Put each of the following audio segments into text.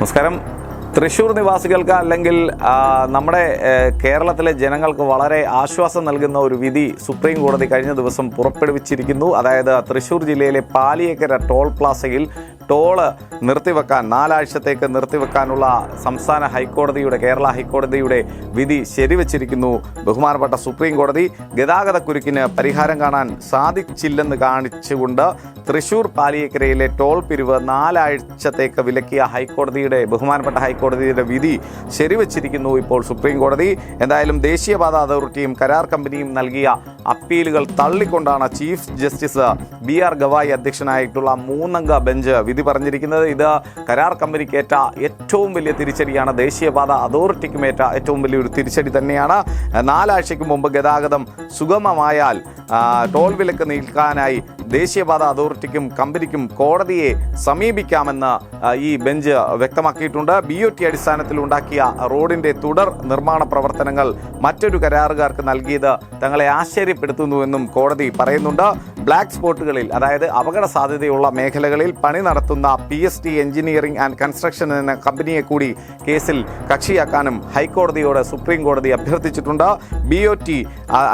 നമസ്കാരം. തൃശ്ശൂർ നിവാസികൾക്ക് അല്ലെങ്കിൽ നമ്മുടെ കേരളത്തിലെ ജനങ്ങൾക്ക് വളരെ ആശ്വാസം നൽകുന്ന ഒരു വിധി സുപ്രീം കോടതി കഴിഞ്ഞ ദിവസം പുറപ്പെടുവിച്ചിരിക്കുന്നു. അതായത് തൃശ്ശൂർ ജില്ലയിലെ പാലിയേക്കര ടോൾ പ്ലാസയിൽ ടോൾ നിർത്തിവെക്കാൻ നാലാഴ്ചത്തേക്ക് നിർത്തിവെക്കാനുള്ള സംസ്ഥാന ഹൈക്കോടതിയുടെ കേരള ഹൈക്കോടതിയുടെ വിധി ശരിവച്ചിരിക്കുന്നു. ബഹുമാനപ്പെട്ട സുപ്രീം കോടതി ഗതാഗത കുരുക്കിന് പരിഹാരം കാണാൻ സാധിച്ചില്ലെന്ന് കാണിച്ചുകൊണ്ട് തൃശൂർ പാലിയേക്കരയിലെ ടോൾ പിരിവ് നാലാഴ്ചത്തേക്ക് വിലക്കിയ ഹൈക്കോടതിയുടെ ബഹുമാനപ്പെട്ട ഹൈക്കോടതിയുടെ വിധി ശരിവച്ചിരിക്കുന്നു ഇപ്പോൾ സുപ്രീം കോടതി. എന്തായാലും ദേശീയപാത അതോറിറ്റിയും കരാർ കമ്പനിയും നൽകിയ അപ്പീലുകൾ തള്ളിക്കൊണ്ടാണ് chief justice B R Gavai അധ്യക്ഷനായിട്ടുള്ള മൂന്നംഗ ബെഞ്ച് വിധി പറഞ്ഞിരിക്കുന്നത്. ഇത് കരാർ കമ്പനിക്കേറ്റ ഏറ്റവും വലിയ തിരിച്ചടിയാണ്. ദേശീയപാത അതോറിറ്റിക്കുമേറ്റ ഏറ്റവും വലിയൊരു തിരിച്ചടി തന്നെയാണ്. നാലാഴ്ചയ്ക്ക് മുമ്പ് ഗതാഗതം സുഗമമായാൽ ടോൾ വിലക്ക് നീക്കാനായി ദേശീയപാത അതോറിറ്റിക്കും കമ്പനിക്കും കോടതിയെ സമീപിക്കാമെന്ന് ഈ ബെഞ്ച് വ്യക്തമാക്കിയിട്ടുണ്ട്. ബി ഒ ടി അടിസ്ഥാനത്തിൽ ഉണ്ടാക്കിയ റോഡിന്റെ തുടർ നിർമ്മാണ പ്രവർത്തനങ്ങൾ മറ്റൊരു കരാറുകാർക്ക് നൽകിയത് തങ്ങളെ ആശ്ചര്യപ്പെടുത്തുന്നുവെന്നും കോടതി പറയുന്നുണ്ട്. ബ്ലാക്ക് സ്പോട്ടുകളിൽ അതായത് അപകട സാധ്യതയുള്ള മേഖലകളിൽ പണി നടത്തുന്ന P S T engineering and construction എന്ന കമ്പനിയെ കൂടി കേസിൽ കക്ഷിയാക്കാനും ഹൈക്കോടതിയോട് സുപ്രീം കോടതി അഭ്യർത്ഥിച്ചിട്ടുണ്ട്. ബി ഒ ടി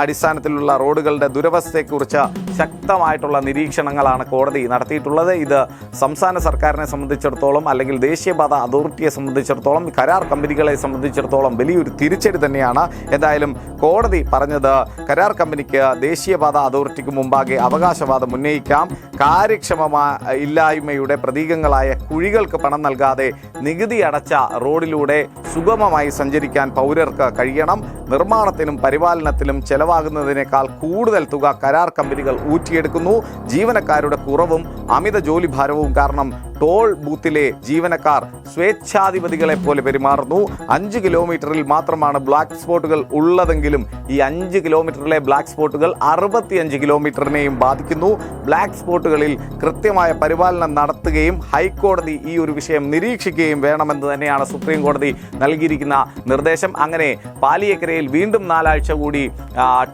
അടിസ്ഥാനത്തിലുള്ള റോഡുകളുടെ ദുരവസ്ഥയെക്കുറിച്ച് ശക്തമായിട്ടുള്ള നിരീക്ഷണങ്ങളാണ് കോടതി നടത്തിയിട്ടുള്ളത്. ഇത് സംസ്ഥാന സർക്കാരിനെ സംബന്ധിച്ചിടത്തോളം അല്ലെങ്കിൽ ദേശീയപാത അതോറിറ്റിയെ സംബന്ധിച്ചിടത്തോളം കരാർ കമ്പനികളെ സംബന്ധിച്ചിടത്തോളം വലിയൊരു തിരിച്ചടി തന്നെയാണ്. എന്തായാലും കോടതി പറഞ്ഞത് കരാർ കമ്പനിക്ക് ദേശീയപാത അതോറിറ്റിക്ക് മുമ്പാകെ അവകാശവാദം ഉന്നയിക്കാം. കാര്യക്ഷമമായ ഇല്ലായ്മയുടെ പ്രതീകങ്ങളായ കുഴികൾക്ക് പണം നൽകാതെ നികുതി അടച്ച റോഡിലൂടെ സുഗമമായി സഞ്ചരിക്കാൻ പൗരർക്ക് കഴിയണം. നിർമ്മാണത്തിനും പരിപാലനത്തിലും ചെലവാകുന്നതിനേക്കാൾ കൂടുതൽ തുക കരാർ കമ്പനികൾ ഊറ്റിയെടുക്കുന്നു. ജീവനക്കാരുടെ കുറവും അമിത ജോലിഭാരവും കാരണം ടോൾ ബൂത്തിലെ ജീവനക്കാർ സ്വേച്ഛാധിപതികളെ പോലെ പെരുമാറുന്നു. അഞ്ച് കിലോമീറ്ററിൽ മാത്രമാണ് ബ്ലാക്ക് സ്പോട്ടുകൾ ഉള്ളതെങ്കിലും ഈ അഞ്ച് കിലോമീറ്ററിലെ ബ്ലാക്ക് സ്പോട്ടുകൾ അറുപത്തിയഞ്ച് കിലോമീറ്ററിനെയും ബാധിക്കുന്നു. ബ്ലാക്ക് സ്പോട്ടുകളിൽ കൃത്യമായ പരിപാലനം നടത്തുകയും ഹൈക്കോടതി ഈ ഒരു വിഷയം നിരീക്ഷിക്കുകയും വേണമെന്ന് തന്നെയാണ് സുപ്രീം കോടതി നൽകിയിരിക്കുന്ന നിർദ്ദേശം. അങ്ങനെ പാലിയേക്കരയിൽ വീണ്ടും നാലാഴ്ച കൂടി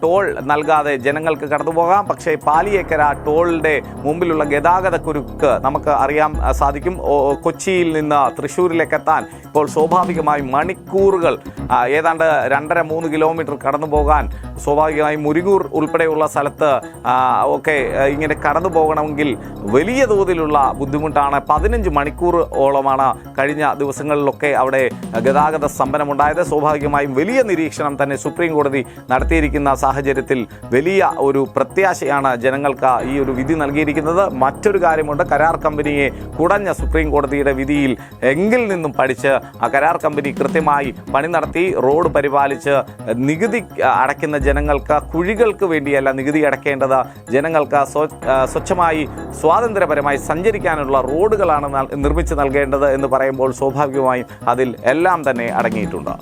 ടോൾ നൽകാതെ ജനങ്ങൾക്ക് കടന്നുപോകാം. പക്ഷേ പാലിയേക്കര ടോളിന്റെ മുമ്പിലുള്ള ഗതാഗത കുരുക്ക് നമുക്ക് അറിയാൻ ആ, സാധിക്കും. കൊച്ചിയിൽ നിന്ന് തൃശ്ശൂരിലേക്ക് എത്താൻ ഇപ്പോൾ സ്വാഭാവികമായി മണിക്കൂറുകൾ ഏതാണ്ട് രണ്ടര മൂന്ന് കിലോമീറ്റർ കടന്നു പോകാൻ സ്വാഭാവികമായും മുരുകൂർ ഉൾപ്പെടെയുള്ള സ്ഥലത്ത് ഒക്കെ ഇങ്ങനെ കടന്നു പോകണമെങ്കിൽ വലിയ തോതിലുള്ള ബുദ്ധിമുട്ടാണ്. പതിനഞ്ച് മണിക്കൂർ ഓളമാണ് കഴിഞ്ഞ ദിവസങ്ങളിലൊക്കെ അവിടെ ഗതാഗത സ്തംഭനമുണ്ടായത്. സ്വാഭാവികമായും വലിയ നിരീക്ഷണം തന്നെ സുപ്രീം കോടതി നടത്തിയിരിക്കുന്ന സാഹചര്യത്തിൽ വലിയ ഒരു പ്രത്യാശയാണ് ജനങ്ങൾക്ക് ഈ ഒരു വിധി നൽകിയിരിക്കുന്നത്. മറ്റൊരു കാര്യമുണ്ട് കരാർ കമ്പനിയെ കുടഞ്ഞ സുപ്രീം കോടതിയുടെ വിധിയിൽ എങ്കിൽ നിന്നും പഠിച്ച് ആ കരാർ കമ്പനി കൃത്യമായി പണി നടത്തി റോഡ് പരിപാലിച്ച് നികുതി അടയ്ക്കുന്ന ജനങ്ങൾക്ക് കുഴികൾക്ക് വേണ്ടിയല്ല നികുതി അടയ്ക്കേണ്ടത്. ജനങ്ങൾക്ക് സ്വച്ഛമായി സ്വാതന്ത്ര്യപരമായി സഞ്ചരിക്കാനുള്ള റോഡുകളാണ് നിർമ്മിച്ച് നൽകേണ്ടത് എന്ന് പറയുമ്പോൾ സ്വാഭാവികമായും അതിൽ എല്ലാം തന്നെ അടങ്ങിയിട്ടുണ്ട്.